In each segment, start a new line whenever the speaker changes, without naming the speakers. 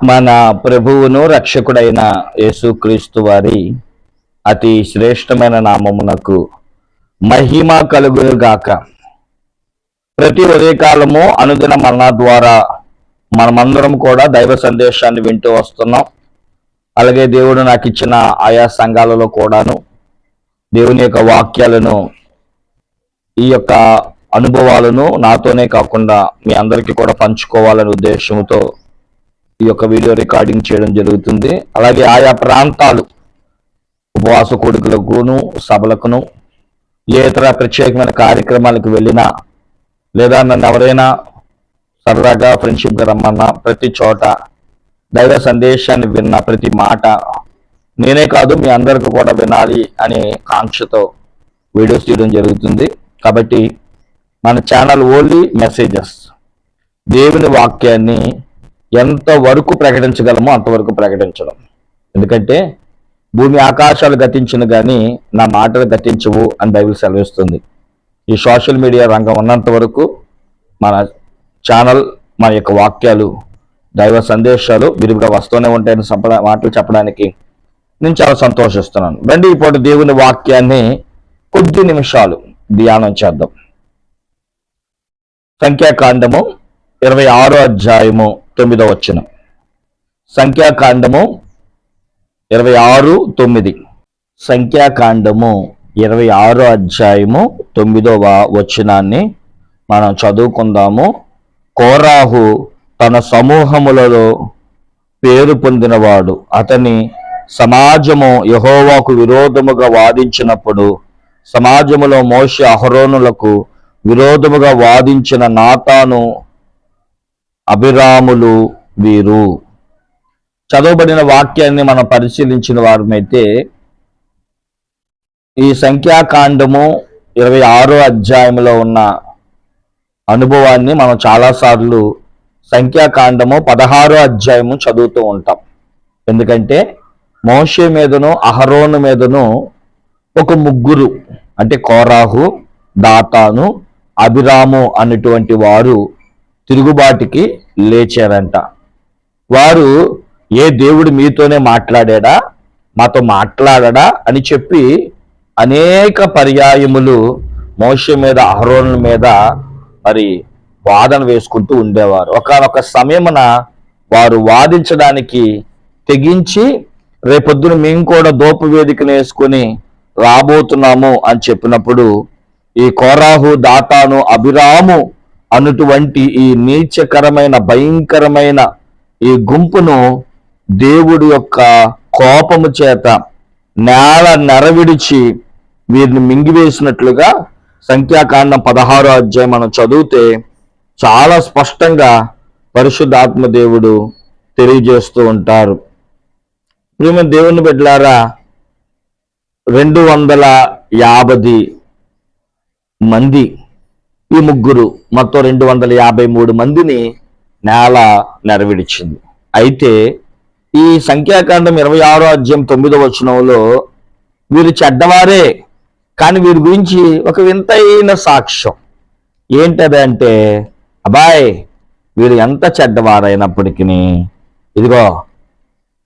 మన ప్రభువును రక్షకుడైన యేసుక్రీస్తు వారి అతి శ్రేష్టమైన నామమునకు మహిమ కలుగునుగాక. ప్రతి ఉదయకాలము అనుదిన మరణ ద్వారా మనమందరం కూడా దైవ సందేశాన్ని వింటూ వస్తున్నాం. అలాగే దేవుడు నాకు ఇచ్చిన ఆయా సంఘాలలో కూడాను దేవుని యొక్క వాక్యాలను ఈ యొక్క అనుభవాలను నాతోనే కాకుండా మీ అందరికీ కూడా పంచుకోవాలనే ఉద్దేశంతో ఈ యొక్క వీడియో రికార్డింగ్ చేయడం జరుగుతుంది. అలాగే ఆయా ప్రాంతాలు ఉపవాస కొడుకులకును సభలకును ఏ ఇతర ప్రత్యేకమైన కార్యక్రమాలకు వెళ్ళినా లేదా నన్ను ఎవరైనా సరదాగా ఫ్రెండ్షిప్గా రమ్మన్నా ప్రతి చోట దైవ సందేశాన్ని విన్న ప్రతి మాట నేనే కాదు మీ అందరికీ కూడా వినాలి అనే కాంక్షతో వీడియోస్ తీయడం జరుగుతుంది. కాబట్టి మన ఛానల్ ఓన్లీ మెసేజెస్. దేవుని వాక్యాన్ని ఎంత వరకు ప్రకటించగలమో అంతవరకు ప్రకటించడం. ఎందుకంటే భూమి ఆకాశాలు గతించిన కానీ నా మాటలు గతించవు అని బైబిల్ సెలవిస్తుంది. ఈ సోషల్ మీడియా రంగం ఉన్నంత వరకు మన ఛానల్ మన యొక్క వాక్యాలు దైవ సందేశాలు విరివిగా వస్తూనే ఉంటాయని సంపద మాటలు చెప్పడానికి నేను చాలా సంతోషిస్తున్నాను. రండి ఇప్పుడు దేవుని వాక్యాన్ని కొద్ది నిమిషాలు ధ్యానం చేద్దాం. సంఖ్యాకాండము ఇరవై ఆరో అధ్యాయము తొమ్మిదో వచ్చిన. సంఖ్యాకాండము ఇరవై ఆరు తొమ్మిది. సంఖ్యాకాండము ఇరవై ఆరో అధ్యాయము తొమ్మిదవ వచనాన్ని మనం చదువుకుందాము. కోరాహు తన సమూహములలో పేరు పొందినవాడు. అతని సమాజము యహోవాకు విరోధముగా వాదించినప్పుడు సమాజములో మోష అహరోనులకు విరోధముగా వాదించిన నాతాను అభిరాములు వీరు. చదవబడిన వాక్యాన్ని మనం పరిశీలించిన వారమైతే ఈ సంఖ్యాకాండము ఇరవై ఆరో అధ్యాయంలో ఉన్న అనుభవాన్ని మనం చాలాసార్లు సంఖ్యాకాండము పదహారో అధ్యాయము చదువుతూ ఉంటాం. ఎందుకంటే మోషే మీదను అహరోను మీదను ఒక ముగ్గురు అంటే కోరాహు దాతాను అభిరాము అనేటువంటి వారు తిరుగుబాటుకి లేచారంట. వారు ఏ దేవుడు మీతోనే మాట్లాడాడా? మాతో మాట్లాడడా? అని చెప్పి అనేక పర్యాయములు మోష మీద అహరోనుల మీద మరి వాదన వేసుకుంటూ ఉండేవారు. ఒకనొక సమయమున వారు వాదించడానికి తెగించి రేపొద్దున మేము కూడా దోపు వేదికను వేసుకొని రాబోతున్నాము అని చెప్పినప్పుడు ఈ కోరాహు దాతాను అభిరాము అన్నటువంటి ఈ నీచకరమైన భయంకరమైన ఈ గుంపును దేవుడు యొక్క కోపము చేత నేల నెరవిడిచి వీరిని మింగివేసినట్లుగా సంఖ్యాకాండం పదహారో అధ్యాయం మనం చదివితే చాలా స్పష్టంగా పరిశుద్ధాత్మ దేవుడు తెలియజేస్తూ ఉంటారు. ప్రేమ దేవుని బిడ్డలారా రెండు వందల యాభై మంది ఈ ముగ్గురు మొత్తం రెండు వందల యాభై మూడు మందిని నేల నెరవేర్చింది. అయితే ఈ సంఖ్యాకాండం ఇరవై ఆరో అధ్యాయం తొమ్మిదో వచనంలో వీరు చెడ్డవారే కానీ వీరి గురించి ఒక వింతైన సాక్ష్యం. ఏంటది అంటే అబాయ్ వీరు ఎంత చెడ్డవారైనప్పటికీ ఇదిగో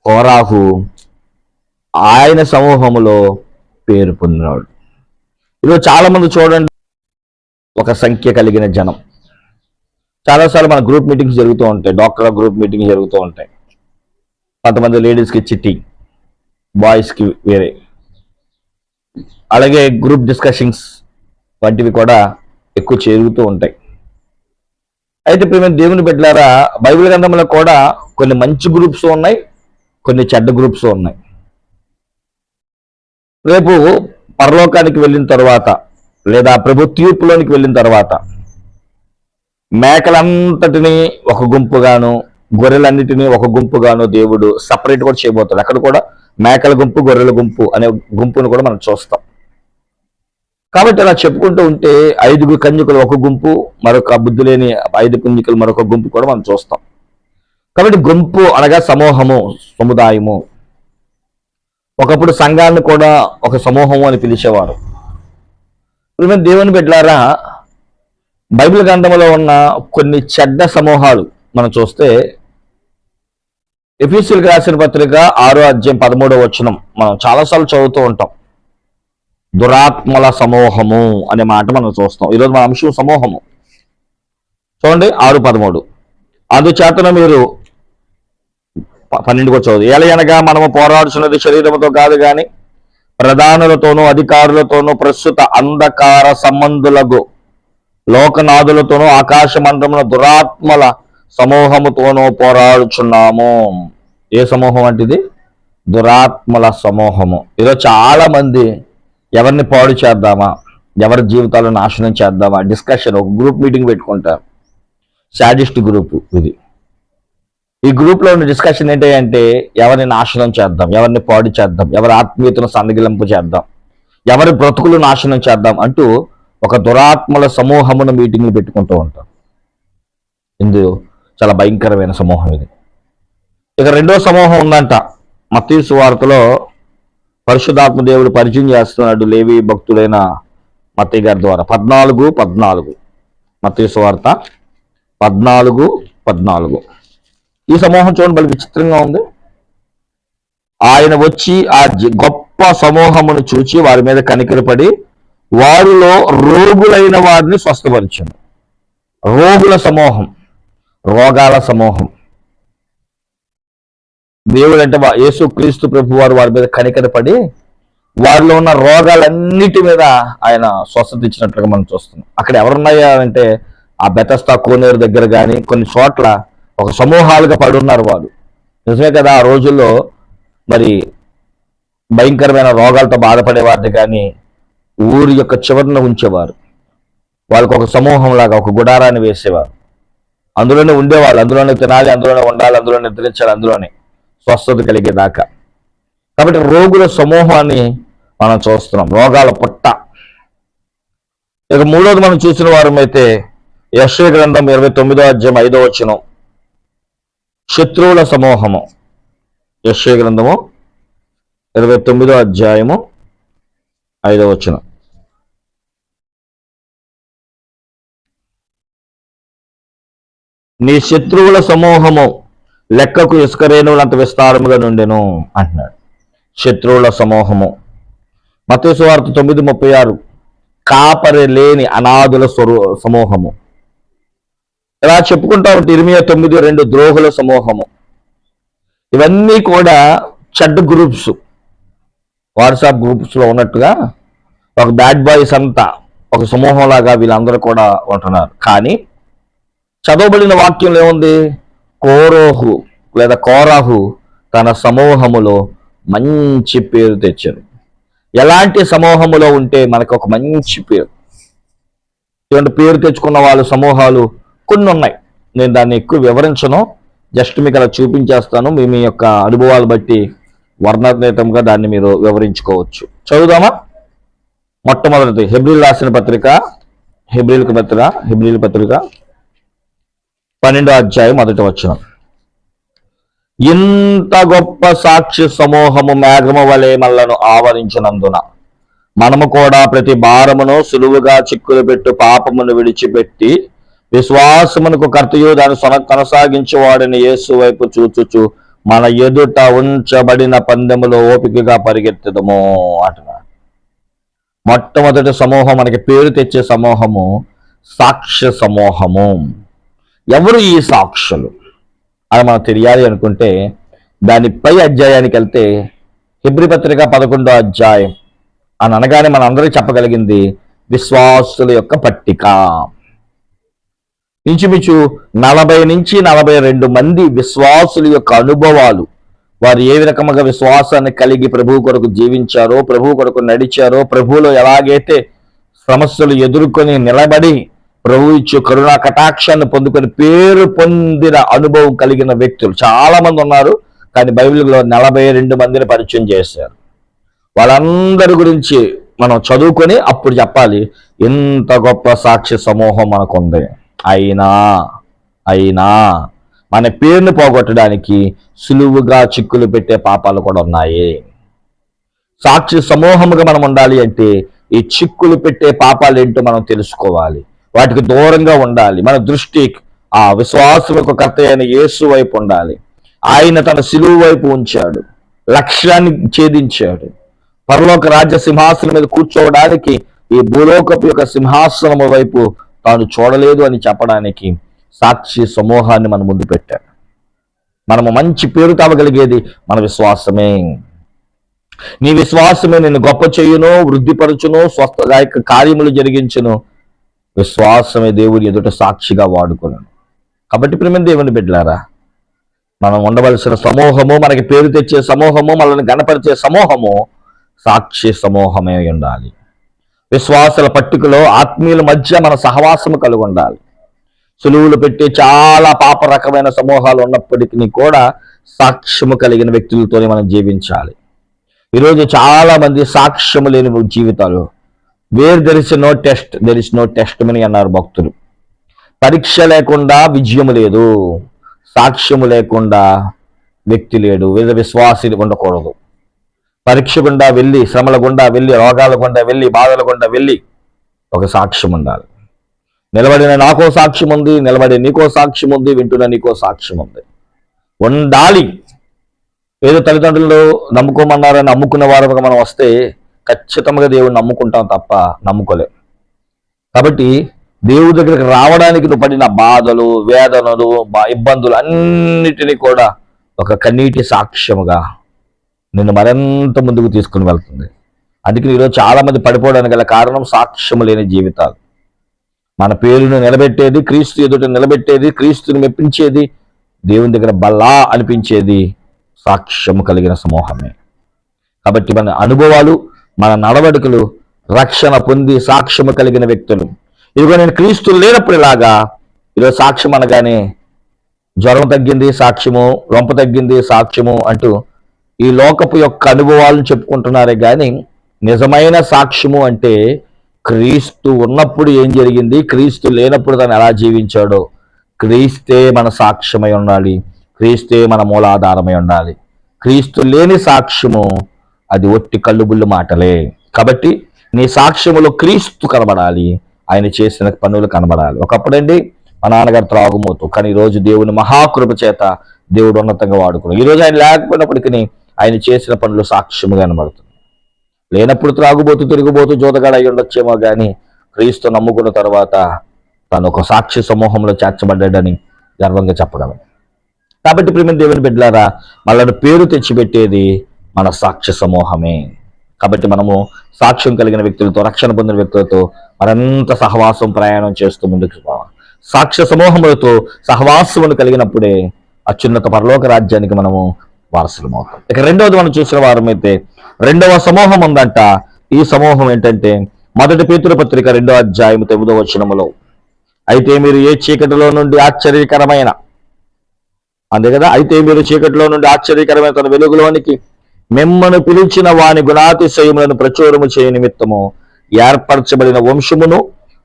కోరాహు ఆయన సమూహంలో పేరు పొందినాడు ఇదిగో చాలా మంది చూడండి. ఒక సంఖ్య కలిగిన జనం. చాలాసార్లు మన గ్రూప్ మీటింగ్స్ జరుగుతూ ఉంటాయి డాక్టర్ గ్రూప్ మీటింగ్ జరుగుతూ ఉంటాయి. కొంతమంది లేడీస్కి చిట్టి బాయ్స్కి వేరే. అలాగే గ్రూప్ డిస్కషన్స్ వంటివి కూడా ఎక్కువ చేరుగుతూ ఉంటాయి. అయితే ప్రేమ దేవుని బిడ్డలారా బైబిల్ గ్రంథంలో కూడా కొన్ని మంచి గ్రూప్స్ ఉన్నాయి కొన్ని చెడ్డ గ్రూప్స్ ఉన్నాయి. రేపు పరలోకానికి వెళ్ళిన తర్వాత లేదా ప్రభు తీర్పులోనికి వెళ్ళిన తర్వాత మేకలంతటిని ఒక గుంపుగాను గొర్రెలన్నిటినీ ఒక గుంపుగాను దేవుడు సపరేట్ కూడా చేయబోతాడు అక్కడ కూడా మేకల గుంపు గొర్రెల గుంపు అనే గుంపును కూడా మనం చూస్తాం. కాబట్టి అలా చెప్పుకుంటూ ఉంటే ఐదుగురు కన్యకులు ఒక గుంపు మరొక బుద్ధి లేని ఐదు కన్యకులు మరొక గుంపు కూడా మనం చూస్తాం. కాబట్టి గుంపు అనగా సమూహము సముదాయము. ఒకప్పుడు సంఘాన్ని కూడా ఒక సమూహము అని పిలిచేవారు. ఇప్పుడు దేవుని బిడ్డలారా బైబిల్ గ్రంథంలో ఉన్న కొన్ని చెడ్డ సమూహాలు మనం చూస్తే ఎఫీసీలకు రాసిన పత్రిక ఆరో అధ్యాయం పదమూడవ వచనం మనం చాలాసార్లు చదువుతూ ఉంటాం. దురాత్మల సమూహము అనే మాట మనం చూస్తాం. ఈరోజు మన అంశం సమూహము. చూడండి ఆరు పదమూడు. అందుచేతన మీరు ప- పన్నెండుకో చదువు. ఎలయనగా మనము పోరాడుచున్నది శరీరముతో కాదు కానీ ప్రధానులతోనూ అధికారులతోనూ ప్రస్తుత అంధకార సంబంధులకు లోకనాథులతోనూ ఆకాశ మండలమున దురాత్మల సమూహముతోనూ పోరాడుచున్నాము. ఏ సమూహం అంటిది? దురాత్మల సమూహము. ఈరోజు చాలా మంది ఎవరిని పాడు చేద్దామా? ఎవరి జీవితాలు నాశనం చేద్దామా? డిస్కషన్ ఒక గ్రూప్ మీటింగ్ పెట్టుకుంటారు. సాడిస్ట్ గ్రూప్ ఇది. ఈ గ్రూప్లో ఉన్న డిస్కషన్ ఏంటి అంటే ఎవరిని నాశనం చేద్దాం ఎవరిని పాడు చేద్దాం ఎవరి ఆత్మీయతను సందగిలింపు చేద్దాం ఎవరి బ్రతుకులు నాశనం చేద్దాం అంటూ ఒక దురాత్మల సమూహమును మీటింగ్లు పెట్టుకుంటూ ఉంటాం. ఇందు చాలా భయంకరమైన సమూహం ఇది. ఇక రెండో సమూహం ఉందంట. మతీసు వార్తలో పరిశుధాత్మ దేవుడు పరిచయం చేస్తున్నాడు లేవి భక్తులైన మత్తయ్య గారి ద్వారా. పద్నాలుగు పద్నాలుగు. మతీసు వార్త పద్నాలుగు పద్నాలుగు. ఈ సమూహం చూడండి మళ్ళీ విచిత్రంగా ఉంది. ఆయన వచ్చి ఆ గొప్ప సమూహమును చూచి వారి మీద కనికరపడి వారిలో రోగులైన వారిని స్వస్థపరిచాను రోగుల సమూహం రోగాల సమూహం. దేవుడు అంటే యేసు క్రీస్తు ప్రభు వారు వారి మీద కనికరపడి వారిలో ఉన్న రోగాలన్నిటి మీద ఆయన స్వస్థత ఇచ్చినట్లుగా మనం చూస్తున్నాం. అక్కడ ఎవరున్నాయా అంటే ఆ బెతస్తా కోనేరు దగ్గర కానీ కొన్ని చోట్ల ఒక సమూహాలుగా పడున్నారు వాళ్ళు. నిజమే కదా ఆ రోజుల్లో మరి భయంకరమైన రోగాలతో బాధపడేవారిని కానీ ఊరి యొక్క చివరన ఉంచేవారు. వాళ్ళకు ఒక సమూహం లాగా ఒక గుడారాన్ని వేసేవారు. అందులోనే ఉండేవాళ్ళు అందులోనే తినాలి అందులోనే ఉండాలి అందులోనే నిద్రించాలి అందులోనే స్వస్థత కలిగేదాకా. కాబట్టి రోగుల సమూహాన్ని మనం చూస్తున్నాం రోగాల పుట్ట. ఇక మూడోది మనం చూసిన వారమైతే యశ్వ గ్రంథం ఇరవై తొమ్మిదో అధ్యాయం ఐదో వచ్చినాం శత్రువుల సమూహము. యశ్వ గ్రంథము ఇరవై తొమ్మిదో అధ్యాయము ఐదో వచనం. నీ శత్రువుల సమూహము లెక్కకు ఇసుక రేణువులంత విస్తారముగా నుండెను అంటున్నాడు. శత్రువుల సమూహము. మతేశ్వార్త తొమ్మిది ముప్పై ఆరు. కాపరి లేని అనాథుల స్వరూ సమూహము. ఇలా చెప్పుకుంటా ఉంటే ఇరవై తొమ్మిది రెండు ద్రోహుల సమూహము. ఇవన్నీ కూడా చెడ్ గ్రూప్స్. వాట్సాప్ గ్రూప్స్లో ఉన్నట్టుగా ఒక బ్యాడ్ బాయ్స్ అంతా ఒక సమూహంలాగా వీళ్ళందరూ కూడా ఉంటున్నారు. కానీ చదవబడిన వాక్యంలో ఏముంది? కోరోహు లేదా కోరాహు తన సమూహములో మంచి పేరు తెచ్చారు. ఎలాంటి సమూహములో ఉంటే మనకు ఒక మంచి పేరు? ఇటువంటి పేరు తెచ్చుకున్న వాళ్ళు సమూహాలు కొన్ని ఉన్నాయి నేను దాన్ని ఎక్కువ వివరించను. జస్ట్ మీకు అలా చూపించేస్తాను. మీ మీ యొక్క అనుభవాలు బట్టి వర్ణాతీతంగా దాన్ని మీరు వివరించుకోవచ్చు. చదువుదామా? మొట్టమొదటిది హెబ్రిల్ రాసిన పత్రిక హెబ్రిల్ పత్రిక హెబ్రిల్ పత్రిక పన్నెండో అధ్యాయం మొదటి వచ్చిన ఇంత గొప్ప సాక్షి సమూహము మేఘము వలె మల్లను ఆవరించినందున మనము కూడా ప్రతి భారమును సులువుగా చిక్కులు పెట్టు పాపమును విడిచిపెట్టి విశ్వాసమునకు కర్తయు దాన్ని సొన కొనసాగించేవాడిని యేసు వైపు చూచుచు మన ఎదుట ఉంచబడిన పందెములో ఓపికగా పరిగెత్తదము అంటున్నాడు. మొట్టమొదటి సమూహం మనకి పేరు తెచ్చే సమూహము సాక్ష్య సమూహము. ఎవరు ఈ సాక్షులు? అని మనకు తెలియాలి అనుకుంటే దానిపై అధ్యాయానికి వెళ్తే హిబ్రి పత్రిక పదకొండో అధ్యాయం అని అనగానే మన అందరికీ చెప్పగలిగింది విశ్వాసుల యొక్క పట్టిక. ఇంచుమించు నలభై నుంచి నలభై రెండు మంది విశ్వాసుల యొక్క అనుభవాలు. వారు ఏ రకముగా విశ్వాసాన్ని కలిగి ప్రభు కొరకు జీవించారో ప్రభు కొరకు నడిచారో ప్రభువులో ఎలాగైతే సమస్యలు ఎదుర్కొని నిలబడి ప్రభు ఇచ్చే కరుణా కటాక్షాన్ని పొందుకొని పేరు పొందిన అనుభవం కలిగిన వ్యక్తులు. చాలా మంది ఉన్నారు కానీ బైబిల్లో నలభై రెండు మందిని పరిచయం చేశారు. వాళ్ళందరి గురించి మనం చదువుకొని అప్పుడు చెప్పాలి ఇంత గొప్ప సాక్షి సమూహం మనకుంది. అయినా అయినా మన పేరును పోగొట్టడానికి సులువుగా చిక్కులు పెట్టే పాపాలు కూడా ఉన్నాయి. సాక్షి సమూహముగా మనం ఉండాలి అంటే ఈ చిక్కులు పెట్టే పాపాలు ఏంటో మనం తెలుసుకోవాలి. వాటికి దూరంగా ఉండాలి. మన దృష్టి ఆ విశ్వాసం యొక్క కర్త అయిన యేసు వైపు ఉండాలి. ఆయన తన సిలువు వైపు ఉంచాడు. లక్ష్యాన్ని ఛేదించాడు. పరలోక రాజ్య సింహాసనం మీద కూర్చోవడానికి ఈ భూలోకపు యొక్క సింహాసనము వైపు తాను చూడలేదు అని చెప్పడానికి సాక్షి సమూహాన్ని మన ముందు పెట్టాడు. మనము మంచి పేరు కావగలిగేది మన విశ్వాసమే. నీ విశ్వాసమే నిన్ను గొప్ప చేయును వృద్ధిపరచును స్వస్థదాయక కార్యములు జరిగించును. విశ్వాసమే దేవుడి ఎదుట సాక్షిగా వాడుకున్నాను కాబట్టి ప్రేమ దేవుని బిడ్డలారా మనం ఉండవలసిన సమూహము మనకి పేరు తెచ్చే సమూహము మనల్ని గణపరిచే సమూహము సాక్షి సమూహమే ఉండాలి. విశ్వాసుల పట్టికలో ఆత్మీయుల మధ్య మన సహవాసము కలిగి ఉండాలి సులువులు పెట్టే చాలా పాప రకమైన సమూహాలు ఉన్నప్పటికీ కూడా సాక్ష్యము కలిగిన వ్యక్తులతోనే మనం జీవించాలి. ఈరోజు చాలా మంది సాక్ష్యము లేని జీవితాలు. Where there is no test there is no test అని అన్నారు భక్తులు. పరీక్ష లేకుండా విజయము లేదు. సాక్ష్యము లేకుండా వ్యక్తి లేడు. వేద విశ్వాసి ఉండకూడదు. పరీక్ష గుండా వెళ్ళి శ్రమల గుండా వెళ్ళి రోగాల గుండా వెళ్ళి బాధల గుండా వెళ్ళి ఒక సాక్ష్యం ఉండాలి. నిలబడిన నాకో సాక్ష్యం ఉంది నిలబడి నీకో సాక్ష్యం ఉంది వింటున్న నీకో సాక్ష్యం ఉంది. ఉండాలి. ఏదో తల్లిదండ్రులు నమ్ముకోమన్నారని నమ్ముకున్న వారుగా మనం వస్తే ఖచ్చితంగా దేవుడిని నమ్ముకుంటాం తప్ప నమ్ముకోలేం. కాబట్టి దేవుడి దగ్గరికి రావడానికి నువ్వు పడిన బాధలు వేదనలు ఇబ్బందులు అన్నిటినీ కూడా ఒక కన్నీటి సాక్ష్యముగా నిన్ను మరింత ముందుకు తీసుకుని వెళ్తుంది. అందుకే ఈరోజు చాలామంది పడిపోవడానికి గల కారణం సాక్ష్యము లేని జీవితాలు. మన పేరును నిలబెట్టేది క్రీస్తు ఎదుట నిలబెట్టేది క్రీస్తుని మెప్పించేది దేవుని దగ్గర బలా అనిపించేది సాక్ష్యము కలిగిన సమూహమే. కాబట్టి మన అనుభవాలు మన నడవడికలు రక్షణ పొంది సాక్ష్యము కలిగిన వ్యక్తులు. ఇదిగో నేను క్రీస్తు లేనప్పుడు ఇలాగా ఈరోజు సాక్ష్యం అనగానే జ్వరం తగ్గింది సాక్ష్యము రొంప తగ్గింది సాక్ష్యము అంటూ ఈ లోకపు యొక్క అనుభవాలను చెప్పుకుంటున్నారే కానీ నిజమైన సాక్ష్యము అంటే క్రీస్తు ఉన్నప్పుడు ఏం జరిగింది? క్రీస్తు లేనప్పుడు తను ఎలా జీవించాడో? క్రీస్తే మన సాక్ష్యమై ఉండాలి. క్రీస్తే మన మూలాధారమై ఉండాలి. క్రీస్తు లేని సాక్ష్యము అది ఒట్టి కల్లుబుల్లు మాటలే. కాబట్టి నీ సాక్ష్యములో క్రీస్తు కనబడాలి. ఆయన చేసిన పనులు కనబడాలి. ఒకప్పుడండి మా నాన్నగారు త్రాగుమోతు. కానీ ఈరోజు రోజు దేవుని మహాకృప చేత దేవుడు ఉన్నతంగా వాడుకున్నాడు. ఈ రోజు ఆయన లేకపోయినప్పటికీ ఆయన చేసిన పనులు సాక్ష్యముగా కనబడుతుంది. లేనప్పుడు త్రాగుబోతు తిరుగుబోతు జోదగాడ అయి ఉండొచ్చేమో కానీ క్రీస్తు నమ్ముకున్న తర్వాత తను ఒక సాక్షి సమూహంలో చేర్చబడ్డాడని గర్వంగా చెప్పగలం. కాబట్టి ప్రేమ దేవుని బిడ్డలారా మనల్ని పేరు తెచ్చిపెట్టేది మన సాక్ష్య సమూహమే. కాబట్టి మనము సాక్ష్యం కలిగిన వ్యక్తులతో రక్షణ పొందిన వ్యక్తులతో మరంత సహవాసం ప్రయాణం చేస్తూ ముందుకు పోవాలి. సాక్ష్య సమూహములతో సహవాసమును కలిగినప్పుడే అత్యున్నత పరలోక రాజ్యానికి మనము వారసులం ఇక రెండవది మనం చూసిన వారమైతే రెండవ సమూహం ఉందంట. ఈ సమూహం ఏంటంటే మొదటి పేతుల పత్రిక రెండో అధ్యాయం తొమ్మిదో వచనములో. అయితే మీరు ఏ చీకటిలో నుండి ఆశ్చర్యకరమైన? అంతే కదా? అయితే మీరు చీకటిలో నుండి ఆశ్చర్యకరమైన తన వెలుగులోనికి మిమ్మను పిలిచిన వాని గుణాతిశయములను ప్రచురము చేయ నిమిత్తము ఏర్పరచబడిన వంశమును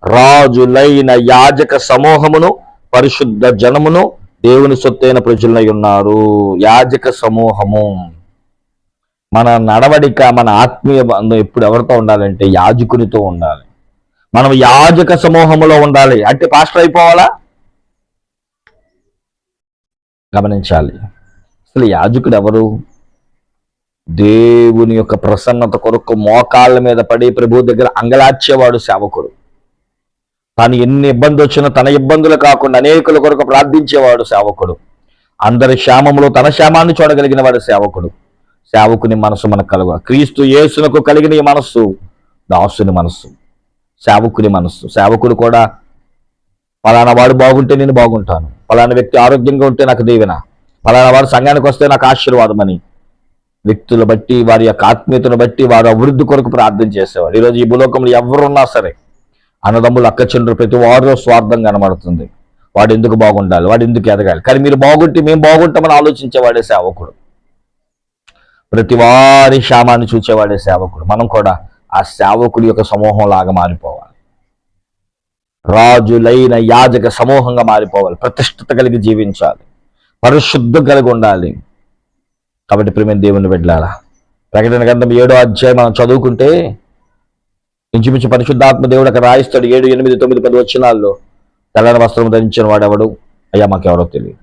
రాజులైన యాజక సమూహమును పరిశుద్ధ జనమును దేవుని సొత్తైన ప్రజలై ఉన్నారు. యాజక సమూహము. మన నడవడిక మన ఆత్మీయ బంధం ఎప్పుడు ఎవరితో ఉండాలంటే యాజకునితో ఉండాలి. మనం యాజక సమూహములో ఉండాలి. అంటే పాస్టర్ అయిపోవాలా? గమనించాలి. అసలు యాజకుడు ఎవరు? దేవుని యొక్క ప్రసన్నత కొరకు మోకాళ్ళ మీద పడి ప్రభు దగ్గర అంగలార్చేవాడు సేవకుడు. తాను ఎన్ని ఇబ్బంది వచ్చినా తన ఇబ్బందులు కాకుండా అనేకుల కొరకు ప్రార్థించేవాడు సేవకుడు. అందరి క్షేమములో తన క్షేమాన్ని చూడగలిగిన వాడు సేవకుడు. సేవకుని మనసు మనకు కలుగు క్రీస్తు యేసునకు కలిగిన ఈ మనస్సు దాసుని మనస్సు. సేవకుని మనస్సు. సేవకుడు కూడా పలానా వాడు బాగుంటే నేను బాగుంటాను. పలానా వ్యక్తి ఆరోగ్యంగా ఉంటే నాకు దీవెన. పలానా వాడు సంఘానికి వస్తే నాకు ఆశీర్వాదమని. వ్యక్తులు బట్టి వారి యొక్క ఆత్మీయతను బట్టి వారు అభివృద్ధి కొరకు ప్రార్థన చేసేవాడు. ఈరోజు ఈ భూలోకంలో ఎవరున్నా సరే అన్నదమ్ములు అక్క ప్రతి వారిలో స్వార్థం కనబడుతుంది. వాడు ఎందుకు బాగుండాలి? వాడు ఎందుకు ఎదగాలి? కానీ మీరు బాగుంటే మేము బాగుంటామని ఆలోచించేవాడే సేవకుడు. ప్రతి వారి క్షేమాన్ని చూచేవాడే సేవకుడు. మనం కూడా ఆ సేవకుడి యొక్క సమూహం లాగా మారిపోవాలి. రాజులైన యాజక సమూహంగా మారిపోవాలి. ప్రతిష్టత కలిగి జీవించాలి. పరిశుద్ధం కలిగి ఉండాలి. కాబట్టి ప్రేమ దేవుని వెళ్ళాలా ప్రకటన గ్రంథం ఏడో అధ్యాయం మనం చదువుకుంటే ఇంచుమించు పరిశుద్ధాత్మ దేవుడు అక్కడ రాయిస్తాడు. ఏడు ఎనిమిది తొమ్మిది పది వచ్చినాల్లో తెల్లని వస్త్రం ధరించిన వాడెవడు అయ్యా మాకెవరో తెలియదు.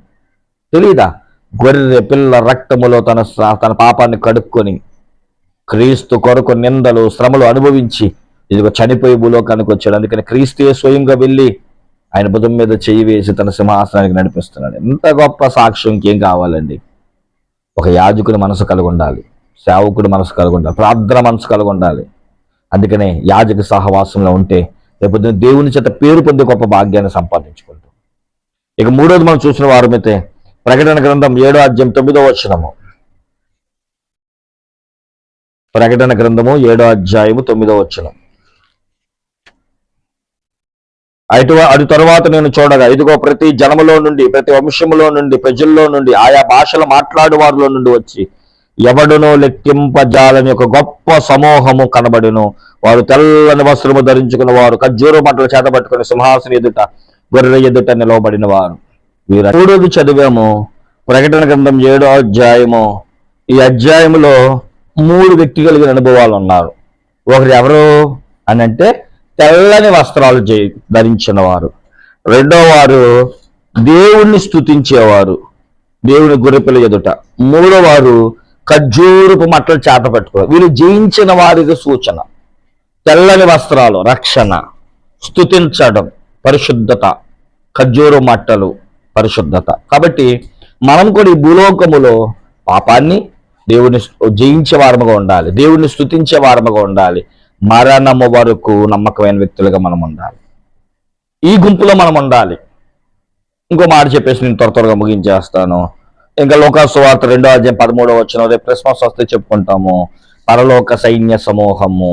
తెలియదా గొర్రె పిల్ల రక్తములో తన తన పాపాన్ని కడుక్కొని క్రీస్తు కొరకు నిందలు శ్రమలు అనుభవించి ఇదిగో చనిపోయి భూలోకానికి వచ్చాడు. అందుకని క్రీస్తుయే స్వయంగా వెళ్ళి ఆయన బుధం మీద చేయి వేసి తన సింహాసనానికి నడిపిస్తున్నాడు. ఎంత గొప్ప సాక్ష్యం ఇంకేం కావాలండి? ఒక యాజకుని మనసు కలిగి ఉండాలి సేవకుడి మనసు కలిగి ఉండాలి ప్రార్థన మనసు కలిగి ఉండాలి అందుకనే యాజక సహవాసంలో ఉంటే లేకపోతే దేవుని చేత పేరు పొందే గొప్ప భాగ్యాన్ని సంపాదించుకుంటాం. ఇక మూడోది మనం చూసిన వారమైతే ప్రకటన గ్రంథం ఏడో అధ్యాయం తొమ్మిదో వచనము. ప్రకటన గ్రంథము ఏడో అధ్యాయము తొమ్మిదో వచనం. అటు అటు తరువాత నేను చూడగా ఇదిగో ప్రతి జనములో నుండి ప్రతి వంశములో నుండి ప్రజల్లో నుండి ఆయా భాషలు మాట్లాడు వారిలో నుండి వచ్చి ఎవడునో లెక్కింపజాలని ఒక గొప్ప సమూహము కనబడును. వారు తెల్లని వస్త్రము ధరించుకున్న వారు ఖర్జూర మంటలు చేతబట్టుకుని సింహాసనం ఎదుట గొర్రె ఎదుట నిలవబడిన వారు. వీరు మూడోది చదివాము. ప్రకటన గ్రంథం ఏడో అధ్యాయము. ఈ అధ్యాయములో మూడు వ్యక్తి కలిగిన అనుభవాలు ఉన్నారు. ఒకరు ఎవరు అని అంటే తెల్లని వస్త్రాలు ధరించిన వారు. రెండో వారు దేవుణ్ణి స్తుతించేవారు. దేవుని గొర్రెపిల్ల ఎదుట. మూడో వారు ఖర్జూరపు మట్టలు చేత పెట్టుకోవాలి. వీళ్ళు జయించిన వారికి సూచన. తెల్లని వస్త్రాలు రక్షణ స్థుతించడం పరిశుద్ధత. ఖర్జూర మట్టలు పరిశుద్ధత. కాబట్టి మనం కూడా ఈ భూలోకములో పాపాన్ని దేవుని జయించే వారముగా ఉండాలి. దేవుని స్థుతించే వారముగా ఉండాలి. మరణము వరకు నమ్మకమైన వ్యక్తులుగా మనం ఉండాలి. ఈ గుంపులో మనం ఉండాలి. ఇంకో మాట చెప్పేసి నేను త్వర త్వరగా ముగించేస్తాను. ఇంకా లోకాసు వార్త రెండో అధ్యాయం పదమూడవ వచ్చిన రేపు క్రిస్మస్ వస్తే చెప్పుకుంటాము. పరలోక సైన్య సమూహము.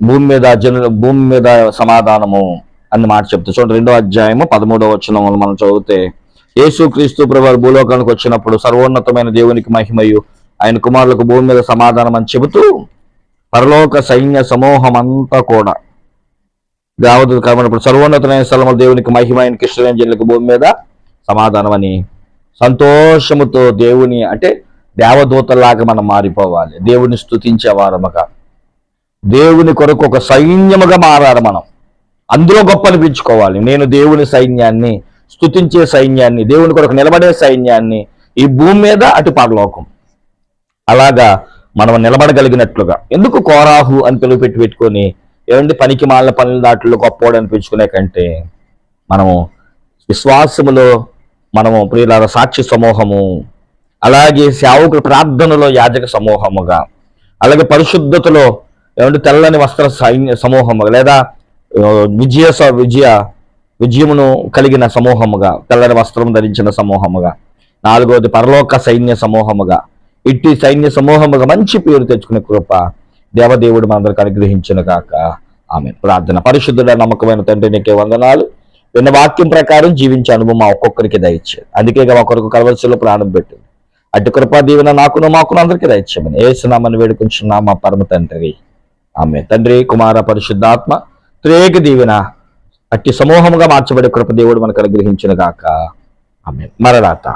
భూమి మీద జను భూమి మీద సమాధానము అని మాట చెప్తా చూడండి రెండో అధ్యాయము పదమూడవ వచ్చిన మనం చదివితే యేసు క్రీస్తు ప్రభు భూలోకానికి వచ్చినప్పుడు సర్వోన్నతమైన దేవునికి మహిమయు ఆయన కుమారులకు భూమి మీద సమాధానం అని చెబుతూ పరలోక సైన్య సమూహం అంతా కూడా దేవదూత కనబడినప్పుడు సర్వోన్నతమైన స్థలంలో దేవునికి మహిమ ఆయన కృష్ణంజనులకు భూమి మీద సమాధానం అని సంతోషముతో దేవుని అంటే దేవదూతలాగా మనం మారిపోవాలి. దేవుని స్థుతించేవారముగా దేవుని కొరకు ఒక సైన్యముగా మారాలి మనం. అందులో గొప్ప అనిపించుకోవాలి నేను దేవుని సైన్యాన్ని స్తుతించే సైన్యాన్ని దేవుని కొరకు నిలబడే సైన్యాన్ని ఈ భూమి మీద అటు పరలోకం. అలాగా మనం నిలబడగలిగినట్లుగా. ఎందుకు కోరాహు అని పిలువ పెట్టి పెట్టుకొని ఏమంటే పనికి మాలిన పనుల దాటిలో గొప్పోడు అనిపించుకునే కంటే మనము విశ్వాసములో మనము ప్రియుల సాక్షి సమూహము అలాగే సేవకుల ప్రార్థనలో యాజక సమూహముగా అలాగే పరిశుద్ధతలో ఏమంటే తెల్లని వస్త్ర సైన్య సమూహముగా లేదా విజయ విజయ విజయమును కలిగిన సమూహముగా తెల్లని వస్త్రం ధరించిన సమూహముగా నాలుగవది పరలోక సైన్య సమూహముగా ఇట్టి సైన్య సమూహముగా మంచి పేరు తెచ్చుకునే కృప దేవదేవుడు మనందరికి అనుగ్రహించిన కాక ఆమె ప్రార్థన. పరిశుద్ధుడ నమ్మకమైన తండ్రి నీకే వందనాలు. విన్న వాక్యం ప్రకారం జీవించే అనుభవం మా ఒక్కొక్కరికి దయచేది అందుకే ఇక ఒకరికి కలవలసిలో ప్రాణం పెట్టింది అటు కృపా దీవెన నాకును మాకును అందరికీ దయచేయమని ఏసునామని వేడుకుంటున్నా మా పరమ తండ్రి. ఆమె తండ్రి కుమార పరిశుద్ధాత్మ త్రేక దీవెన అట్టి సమూహముగా మార్చబడే కృప దేవుడు మనకు అనుగ్రహించిన గాక. ఆమె మరణాత